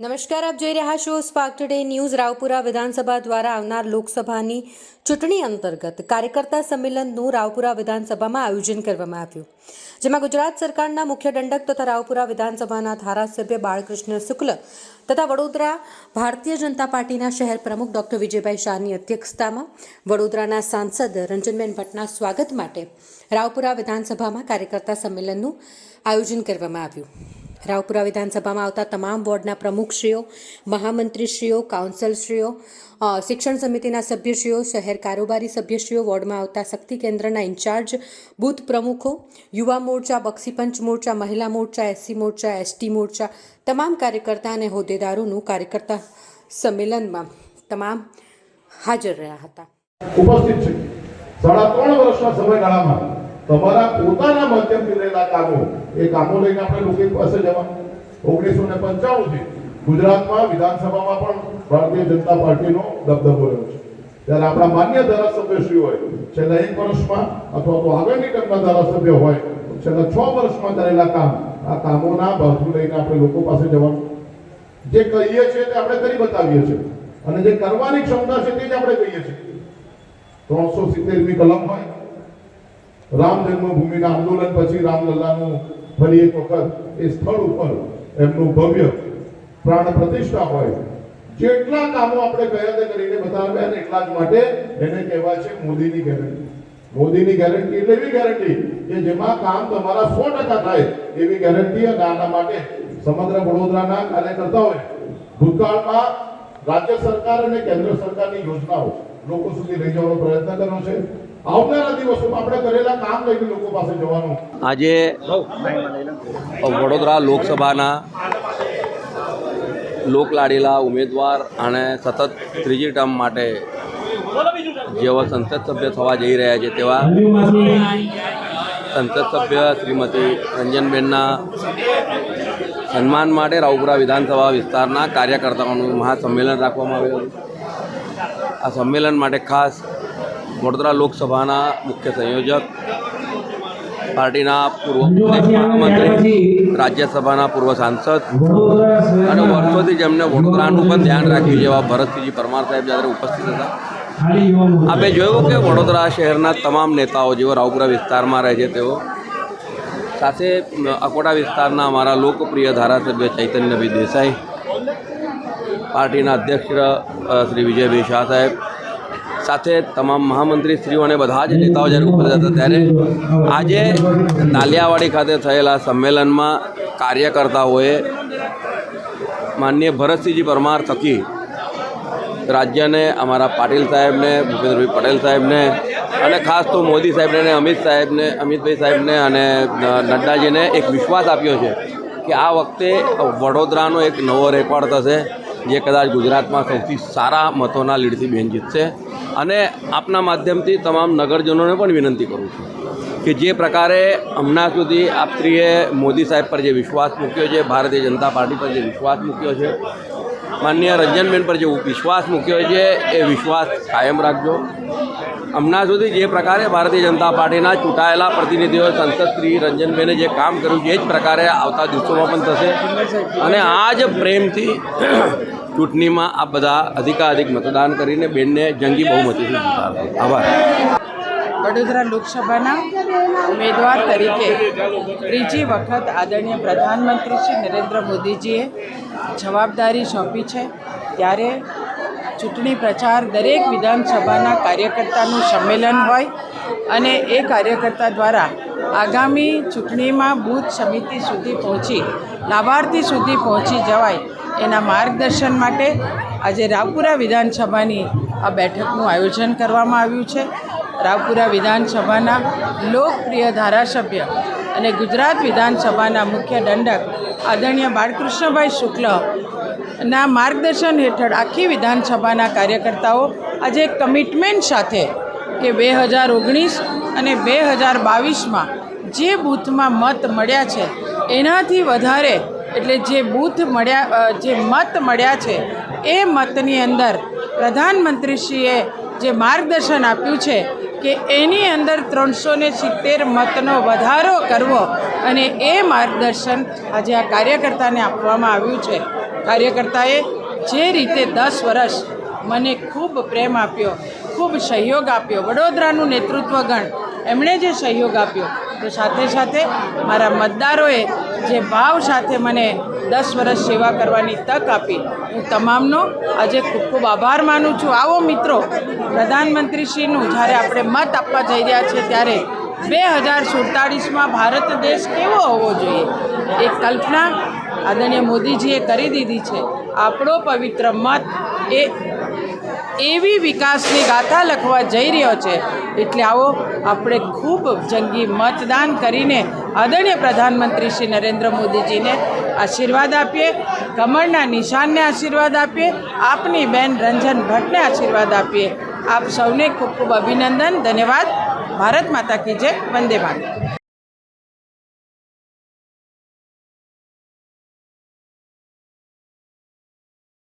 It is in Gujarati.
નમસ્કાર, આપ જોઈ રહ્યા છો સ્પાર્ક ટુડે ન્યૂઝ રાવપુરા વિધાનસભા દ્વારા આવનાર લોકસભાની ચૂંટણી અંતર્ગત કાર્યકર્તા સંમેલનનું રાવપુરા વિધાનસભામાં આયોજન કરવામાં આવ્યું. જેમાં ગુજરાત સરકારના મુખ્ય દંડક તથા રાવપુરા વિધાનસભાના ધારાસભ્ય બાળકૃષ્ણ શુક્લ તથા વડોદરા ભારતીય જનતા પાર્ટીના શહેર પ્રમુખ ડોક્ટર વિજયભાઈ શાહની અધ્યક્ષતામાં વડોદરાના સાંસદ રંજનબેન ભટ્ટના સ્વાગત માટે રાવપુરા વિધાનસભામાં કાર્યકર્તા સંમેલનનું આયોજન કરવામાં આવ્યું. રાવપુરા વિધાનસભામાં આવતા તમામ વોર્ડના પ્રમુખશ્રીઓ, મહામંત્રીશ્રીઓ, કાઉન્સિલશ્રીઓ શિક્ષણ સમિતિના સભ્યશ્રીઓ, શહેર કારોબારી સભ્યશ્રીઓ, વોર્ડમાં આવતા શક્તિ કેન્દ્રના ઇન્ચાર્જ, બૂથ પ્રમુખો, યુવા મોરચા, બક્ષીપંચ મોરચા, મહિલા મોરચા, એસસી મોરચા, એસટી મોરચા, તમામ કાર્યકર્તા અને હોદ્દેદારોનું કાર્યકર્તા સંમેલનમાં તમામ હાજર રહ્યા હતા. ઉપસ્થિત છે. સાડા ત્રણ વર્ષના સમયગાળામાં તમારા પોતાના માધ્યમથી રહેલા કામો, એ કામો લઈને આપણે લોકો પાસે જવાનું ઓગણીસો ને પંચાણું ગુજરાતમાં વિધાનસભામાં પણ ભારતીય જનતા પાર્ટીનો દબદબો રહ્યો છે. ત્યારે આપણા માન્ય ધારાસભ્યશ્રી હોય, છેલ્લા એક વર્ષમાં, અથવા તો આગળની ટર્મના ધારાસભ્ય હોય, છેલ્લા છ વર્ષમાં કરેલા કામ, આ કામોના ભાગું લઈને આપણે લોકો પાસે જવાનું. જે કહીએ છીએ તે આપણે કરી બતાવીએ છીએ. અને જે કરવાની ક્ષમતા છે તે જ આપણે કહીએ છીએ. ત્રણસો સિત્તેરમી કલમ હોય રામ જન્મભૂમિના આંદોલન પછી રામલલ્લાનું ફરી એક વખત એ સ્થળ ઉપર એમનું ભવ્ય પ્રાણ પ્રતિષ્ઠા હોય. જેટલા કામો આપણે કયા તે કરીને બતાવ્યા ને એટલા જ માટે એને કહેવાય છે મોદીની ગેરંટી મોદીની ગેરંટી એટલે એવી ગેરંટી કે જેમાં કામ તમારા સો ટકા થાય એવી ગેરંટી અને આના માટે સમગ્ર વડોદરાના કાર્યકર્તાઓએ ભૂતકાળમાં રાજ્ય સરકાર અને કેન્દ્ર સરકારની યોજનાઓ લોકો સુધી લઈ જવાનો પ્રયત્ન કર્યો છે. આવનારા દિવસોમાં આપણે કરેલા કામ લઈને લોકો પાસે જવાનું. આજે વડોદરા લોકસભાના લોકલાડીલા ઉમેદવાર અને સતત ત્રીજી ટર્મ માટે જેઓ સંસદ સભ્ય થવા જઈ રહ્યા છે તેવા સંસદ સભ્ય શ્રીમતી રંજનબેનના સન્માન માટે રાવપુરા વિધાનસભા વિસ્તારના કાર્યકર્તાઓનું મહાસંમેલન રાખવામાં આવેલું આ સંમેલન માટે ખાસ વડોદરા લોકસભાના મુખ્ય સંયોજક, પાર્ટીના પૂર્વ મહામંત્રી, રાજ્યસભાના પૂર્વ સાંસદ અને વર્ષોથી જેમને વડોદરાનું પણ ધ્યાન રાખ્યું છે એવા ભરતસિંહજી પરમાર સાહેબ જ્યારે ઉપસ્થિત હતા. આપણે જોયું કે વડોદરા શહેરના તમામ નેતાઓ જેઓ રાવપુરા વિસ્તારમાં રહે છે, તેઓ સાથે અકોટા વિસ્તારના અમારા લોકપ્રિય ધારાસભ્ય ચૈતન્યભાઈ દેસાઈ પાર્ટીના અધ્યક્ષ શ્રી વિજયભાઈ શાહ સાહેબ, સાથે તમામ મહામંત્રી શ્રીઓ અને બધા જ નેતાઓ જ્યારે ઉપસ્થિત હતા ત્યારે આજે તાલિયાવાડી ખાતે થયેલા સંમેલનમાં કાર્યકર્તાઓએ માનનીય ભરતસિંહજી પરમાર થકી રાજ્યને, અમારા પાટીલ સાહેબને, ભૂપેન્દ્રભાઈ પટેલ સાહેબને અને ખાસ તો મોદી સાહેબને અને અમિત સાહેબને, અમિતભાઈ સાહેબને અને નડ્ડાજીને એક વિશ્વાસ આપ્યો છે કે આ વખતે વડોદરાનો એક નવો રેકોર્ડ થશે. જે કદાચ ગુજરાતમાં સૌથી સારા મતોના લીડથી બેન જીતશે. અને આપના માધ્યમથી તમામ નગરજનોને પણ વિનંતી કરું છું કે જે પ્રકારે હમણાં સુધી આપશ્રીએ મોદી સાહેબ પર જે વિશ્વાસ મૂક્યો છે, ભારતીય જનતા પાર્ટી પર જે વિશ્વાસ મૂક્યો છે માન્ય રંજનબેન પર જે વિશ્વાસ મૂક્યો છે, એ વિશ્વાસ કાયમ રાખજો. હમણાં સુધી જે પ્રકારે ભારતીય જનતા પાર્ટીના ચૂંટાયેલા પ્રતિનિધિઓ, સંસદ શ્રી રંજનબેને જે કામ કર્યું છે, એ જ પ્રકારે આવતા દિવસોમાં પણ થશે. અને આ જ પ્રેમથી ચૂંટણીમાં આ બધા અધિકાધિક મતદાન કરીને બેનને જંગી બહુમતીથી જીતાડશે આભાર. વડોદરા લોકસભાના ઉમેદવાર તરીકે ત્રીજી વખત આદરણીય પ્રધાનમંત્રી શ્રી નરેન્દ્ર મોદીજીએ જવાબદારી સોંપી છે. ત્યારે ચૂંટણી પ્રચાર દરેક વિધાનસભાના કાર્યકર્તાનું સંમેલન હોય અને એ કાર્યકર્તા દ્વારા આગામી ચૂંટણીમાં બૂથ સમિતિ સુધી પહોંચી, લાભાર્થી સુધી પહોંચી જવાય એના માર્ગદર્શન માટે આજે રાવપુરા વિધાનસભાની આ બેઠકનું આયોજન કરવામાં આવ્યું છે. રાવપુરા વિધાનસભાના લોકપ્રિય ધારાસભ્ય અને ગુજરાત વિધાનસભાના મુખ્ય દંડક આદરણીય બાળકૃષ્ણભાઈ શુક્લ ના માર્ગદર્શન હેઠળ આખી વિધાનસભાના કાર્યકર્તાઓ આજે કમિટમેન્ટ સાથે કે બે હજાર ઓગણીસ અને બે હજાર બાવીસમાં જે બૂથમાં મત મળ્યા છે, એનાથી વધારે એટલે જે બૂથ મળ્યા જે મત મળ્યા છે, એ મતની અંદર પ્રધાનમંત્રીશ્રીએ જે માર્ગદર્શન આપ્યું છે કે એની અંદર ત્રણસો ને સિત્તેર મતનો વધારો કરવો અને એ માર્ગદર્શન આજે આ કાર્યકર્તાને આપવામાં આવ્યું છે. કાર્યકર્તાએ જે રીતે દસ વર્ષ મને ખૂબ પ્રેમ આપ્યો ખૂબ સહયોગ આપ્યો. વડોદરાનું નેતૃત્વગણ એમણે જે સહયોગ આપ્યો. તો સાથે સાથે મારા મતદારોએ જે ભાવ સાથે મને દસ વર્ષ સેવા કરવાની તક આપી, હું તમામનો આજે ખૂબ ખૂબ આભાર માનું છું. આવો મિત્રો, પ્રધાનમંત્રીશ્રીનું જ્યારે આપણે મત આપવા જઈ રહ્યા છીએ ત્યારે બે હજાર સુડતાળીસમાં ભારત દેશ કેવો હોવો જોઈએ? એ કલ્પના આદરણીય મોદીજીએ કરી દીધી છે. આપણો પવિત્ર મત એ એવી વિકાસની ગાથા લખવા જઈ રહ્યો છે. એટલે આવો આપણે ખૂબ જંગી મતદાન કરીને આદરણીય પ્રધાનમંત્રી શ્રી નરેન્દ્ર મોદીજીને આશીર્વાદ આપીએ, કમળના નિશાનને આશીર્વાદ આપીએ, આપની બેન રંજન ભટ્ટને આશીર્વાદ આપીએ. આપ સૌને ખૂબ ખૂબ અભિનંદન, ધન્યવાદ. ભારત માતા કી જય, વંદે માતરમ.